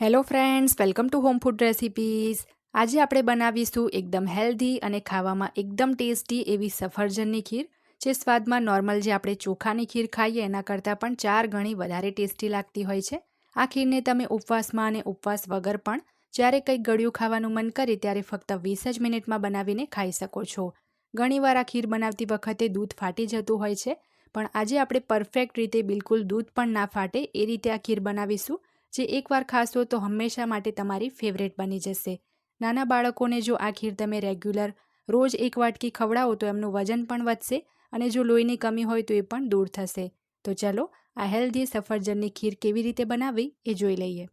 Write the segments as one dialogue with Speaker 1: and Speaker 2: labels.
Speaker 1: Hello friends welcome to home food recipes આજે આપણે બનાવીશું એકદમ હેલ્ધી અને ખાવામાં એકદમ ટેસ્ટી એવી સફરજનની ખીર, જે સ્વાદમાં નોર્મલ જે આપણે ચોખાની ખીર ખાઈએ, એના કરતાં પણ ચાર ગણી વધારે ટેસ્ટી લાગતી હોય છે. આ ખીરને તમે ઉપવાસમાં અને ઉપવાસ વગર પણ જ્યારે કંઈક ગળ્યું ખાવાનું મન કરે, ત્યારે ફક્ત વીસ જ મિનિટમાં બનાવીને ખાઈ શકો છો. ઘણીવાર આ ખીર બનાવતી વખતે દૂધ ફાટી જતું હોય છે, પણ આજે આપણે પરફેક્ટ રીતે બિલકુલ દૂધ પણ ના ફાટે, એ રીતે આ ખીર બનાવીશું. જે એકવાર ખાશો તો હંમેશા માટે તમારી ફેવરેટ બની જશે. નાના બાળકોને જો આ ખીર તમે રેગ્યુલર રોજ એક વાટકી ખવડાવો તો એમનું વજન પણ વધશે અને જો લોહીની કમી હોય તો એ પણ દૂર થશે. તો ચાલો, આ હેલ્ધી સફરજનની ખીર કેવી રીતે બનાવવી એ જોઈ લઈએ.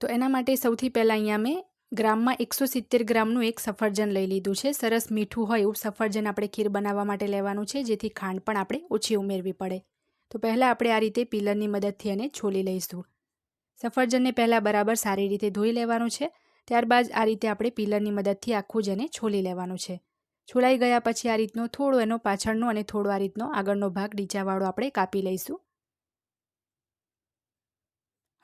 Speaker 1: તો એના માટે સૌથી પહેલાં અહીંયા મેં ગ્રામમાં એકસો સિત્તેર ગ્રામનું એક સફરજન લઈ લીધું છે. સરસ મીઠું હોય એવું સફરજન આપણે ખીર બનાવવા માટે લેવાનું છે, જેથી ખાંડ પણ આપણે ઓછી ઉમેરવી પડે. તો પહેલાં આપણે આ રીતે પિલરની મદદથી એને છોલી લઈશું. સફરજનને પહેલાં બરાબર સારી રીતે ધોઈ લેવાનું છે. ત્યારબાદ આ રીતે આપણે પિલરની મદદથી આખું જ એને છોલી લેવાનું છે. છોલાઈ ગયા પછી આ રીતનો થોડો એનો પાછળનો અને થોડો આ રીતનો આગળનો ભાગ નીચાવાળો આપણે કાપી લઈશું.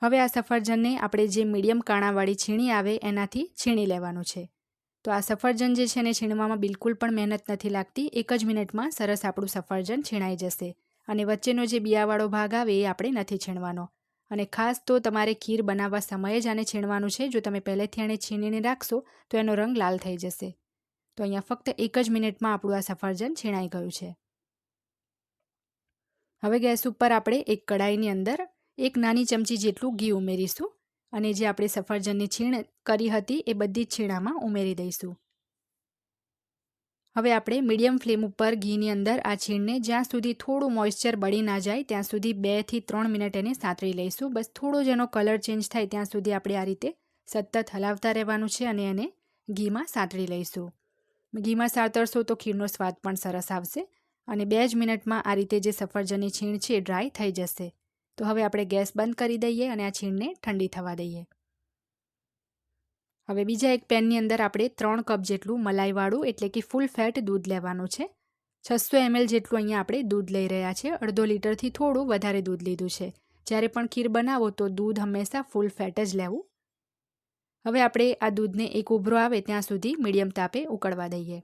Speaker 1: હવે આ સફરજનને આપણે જે મીડિયમ કાણાવાળી છીણી આવે એનાથી છીણી લેવાનું છે. તો આ સફરજન જે છે એને છીણવામાં બિલકુલ પણ મહેનત નથી લાગતી. એક જ મિનિટમાં સરસ આપણું સફરજન છીણાઈ જશે. અને વચ્ચેનો જે બિયાવાળો ભાગ આવે એ આપણે નથી છીણવાનો. અને ખાસ તો તમારે ખીર બનાવવા સમયે જ આને છીણવાનું છે. જો તમે પહેલેથી આને છીણીને રાખશો, તો એનો રંગ લાલ થઈ જશે. તો અહીંયા ફક્ત એક જ મિનિટમાં આપણું આ સફરજન છીણાઈ ગયું છે. હવે ગેસ ઉપર આપણે એક કડાઈની અંદર એક નાની ચમચી જેટલું ઘી ઉમેરીશું. અને જે આપણે સફરજનની છીણ કરી હતી એ બધી છીણામાં ઉમેરી દઈશું. હવે આપણે મીડિયમ ફ્લેમ ઉપર ઘીની અંદર આ છીણને જ્યાં સુધી થોડું મોઇશ્ચર બળી ના જાય, ત્યાં સુધી બેથી ત્રણ મિનિટ એને સાંતળી લઈશું. બસ થોડો જ એનો કલર ચેન્જ થાય ત્યાં સુધી આપણે આ રીતે સતત હલાવતા રહેવાનું છે અને એને ઘીમાં સાંતળી લઈશું. ઘીમાં સાતરશો તો ખીરનો સ્વાદ પણ સરસ આવશે અને બે જ મિનિટમાં આ રીતે જે સફરજનની છીણ છે ડ્રાય થઈ જશે. તો હવે આપણે ગેસ બંધ કરી દઈએ અને આ છીણને ઠંડી થવા દઈએ. હવે બીજા એક પેનની અંદર આપણે ત્રણ કપ જેટલું મલાઈવાળું, એટલે કે ફૂલ ફેટ દૂધ લેવાનું છે. છસો એમએલ જેટલું અહીંયા આપણે દૂધ લઈ રહ્યા છે અડધો લીટરથી થોડું વધારે દૂધ લીધું છે. જ્યારે પણ ખીર બનાવો તો દૂધ હંમેશા ફૂલ ફેટ જ લેવું. હવે આપણે આ દૂધને એક ઉભરો આવે ત્યાં સુધી મીડિયમ તાપે ઉકળવા દઈએ.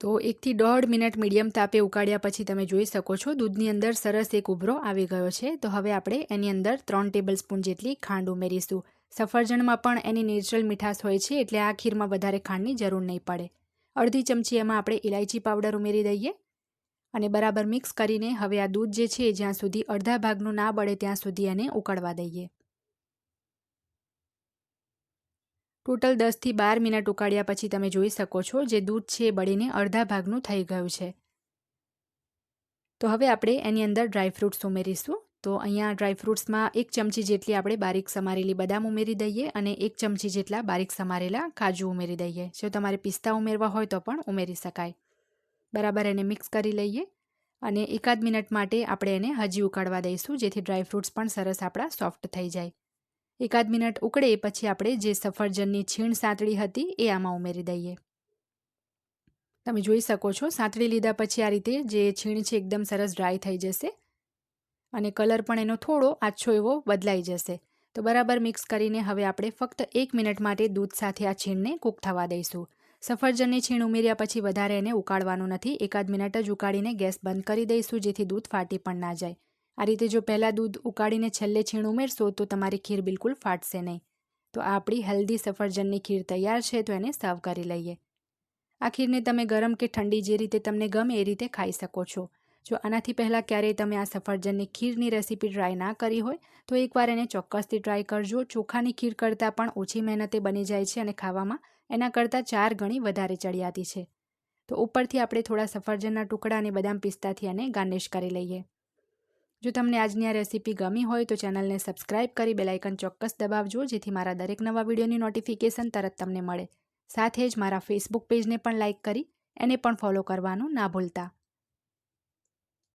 Speaker 1: તો એકથી દોઢ મિનિટ મીડિયમ તાપે ઉકાળ્યા પછી તમે જોઈ શકો છો, દૂધની અંદર સરસ એક ઉભરો આવી ગયો છે. તો હવે આપણે એની અંદર ત્રણ ટેબલ સ્પૂન જેટલી ખાંડ ઉમેરીશું. સફરજનમાં પણ એની નેચરલ મીઠાશ હોય છે, એટલે આ ખીરમાં વધારે ખાંડની જરૂર નહીં પડે. અડધી ચમચી એમાં આપણે ઇલાયચી પાવડર ઉમેરી દઈએ. અને બરાબર મિક્સ કરીને હવે આ દૂધ જે છે, જ્યાં સુધી અડધા ભાગનું ના બળે ત્યાં સુધી એને ઉકળવા દઈએ. ટોટલ દસથી બાર મિનિટ ઉકાળ્યા પછી તમે જોઈ શકો છો, જે દૂધ છે એ બળીને અડધા ભાગનું થઈ ગયું છે. તો હવે આપણે એની અંદર ડ્રાયફ્રૂટ્સ ઉમેરીશું. તો અહીંયા ડ્રાયફ્રૂટ્સમાં એક ચમચી જેટલી આપણે બારીક સમારેલી બદામ ઉમેરી દઈએ અને એક ચમચી જેટલા બારીક સમારેલા કાજુ ઉમેરી દઈએ. જો તમારે પિસ્તા ઉમેરવા હોય તો પણ ઉમેરી શકાય. બરાબર એને મિક્સ કરી લઈએ અને એકાદ મિનિટ માટે આપણે એને હજી ઉકાળવા દઈશું, જેથી ડ્રાયફ્રૂટ્સ પણ સરસ આપણા સોફ્ટ થઈ જાય. એકાદ મિનિટ ઉકળે પછી આપણે જે સફરજનની છીણ સાંતળી હતી એ આમાં ઉમેરી દઈએ. તમે જોઈ શકો છો, સાંતળી લીધા પછી આ રીતે જે છીણ છે એકદમ સરસ ડ્રાય થઈ જશે અને કલર પણ એનો થોડો આછો એવો બદલાઈ જશે. તો બરાબર મિક્સ કરીને હવે આપણે ફક્ત એક મિનિટ માટે દૂધ સાથે આ છીણને કૂક થવા દઈશું. સફરજનની છીણ ઉમેર્યા પછી વધારે એને ઉકાળવાનું નથી, એકાદ મિનિટ જ ઉકાળીને ગેસ બંધ કરી દઈશું જેથી દૂધ ફાટી પણ ના જાય. આ રીતે જો પહેલાં દૂધ ઉકાળીને છેલ્લે છીણ ઉમેરશો, તો તમારી ખીર બિલકુલ ફાટશે નહીં. તો આપણી હેલ્ધી સફરજનની ખીર તૈયાર છે, તો એને સર્વ કરી લઈએ. આ ખીરને તમે ગરમ કે ઠંડી જે રીતે તમને ગમે એ રીતે ખાઈ શકો છો. જો આનાથી પહેલાં ક્યારેય તમે આ સફરજનની ખીરની રેસીપી ટ્રાય ના કરી હોય, તો એકવાર એને ચોક્કસથી ટ્રાય કરજો. ચોખાની ખીર કરતાં પણ ઓછી મહેનતે બની જાય છે અને ખાવામાં એના કરતાં ચાર ગણી વધારે ચડિયાતી છે. તો ઉપરથી આપણે થોડા સફરજનના ટુકડા અને બદામ પિસ્તાથી એને ગાર્નિશ કરી લઈએ. જો તમને આજની આ રેસીપી ગમી હોય તો ચેનલને સબસ્ક્રાઇબ કરી બેલાઇકન ચોક્કસ દબાવજો, જેથી મારા દરેક નવા વિડીયોની નોટિફિકેશન તરત તમને મળે. સાથે જ મારા ફેસબુક પેજને પણ લાઇક કરી, એને પણ ફોલો કરવાનું ના ભૂલતા.